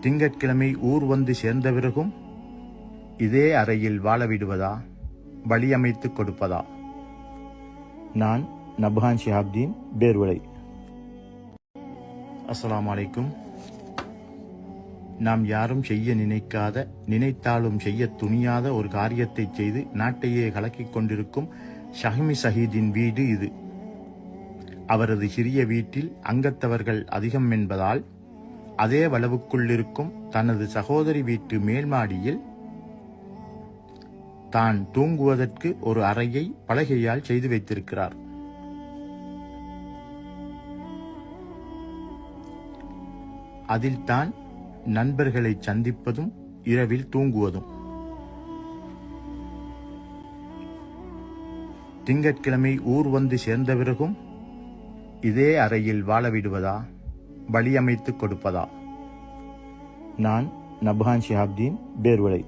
திங்கட்கிழமை ஊர் வந்து சேர்ந்த பிறகும் இதே அறையில் வாழ விடுவதா? வழியமைத்துக் கொடுப்பதா? நான் நபஹான் ஷிஹாப்தீன் பேர்வளை. அஸ்லாம் அலைக்கும். நாம் யாரும் செய்ய நினைக்காத நினைத்தாலும் செய்ய துணியாத ஒரு காரியத்தை செய்து நாட்டையே கலக்கிக் கொண்டிருக்கும் ஷஹ்மி சஹீதின் வீடு இது. அவரது சிறிய வீட்டில் அங்கத்தவர்கள் அதிகம் என்பதால் அதே வளவுக்குள்ளிருக்கும் தனது சகோதரி வீட்டு மேல்மாடியில் தான் தூங்குவதற்கு ஒரு அறையை பலகையால் செய்து வைத்திருக்கிறார். அதில் தான் நண்பர்களை சந்திப்பதும் இரவில் தூங்குவதும். திங்கட்கிழமை ஊர் வந்து சேர்ந்த பிறகும் இதே அறையில் வாழவிடுவதா விடுவதா கொடுப்பதா? நான் நபான் ஷிஹாப்தீன் பேர்வளை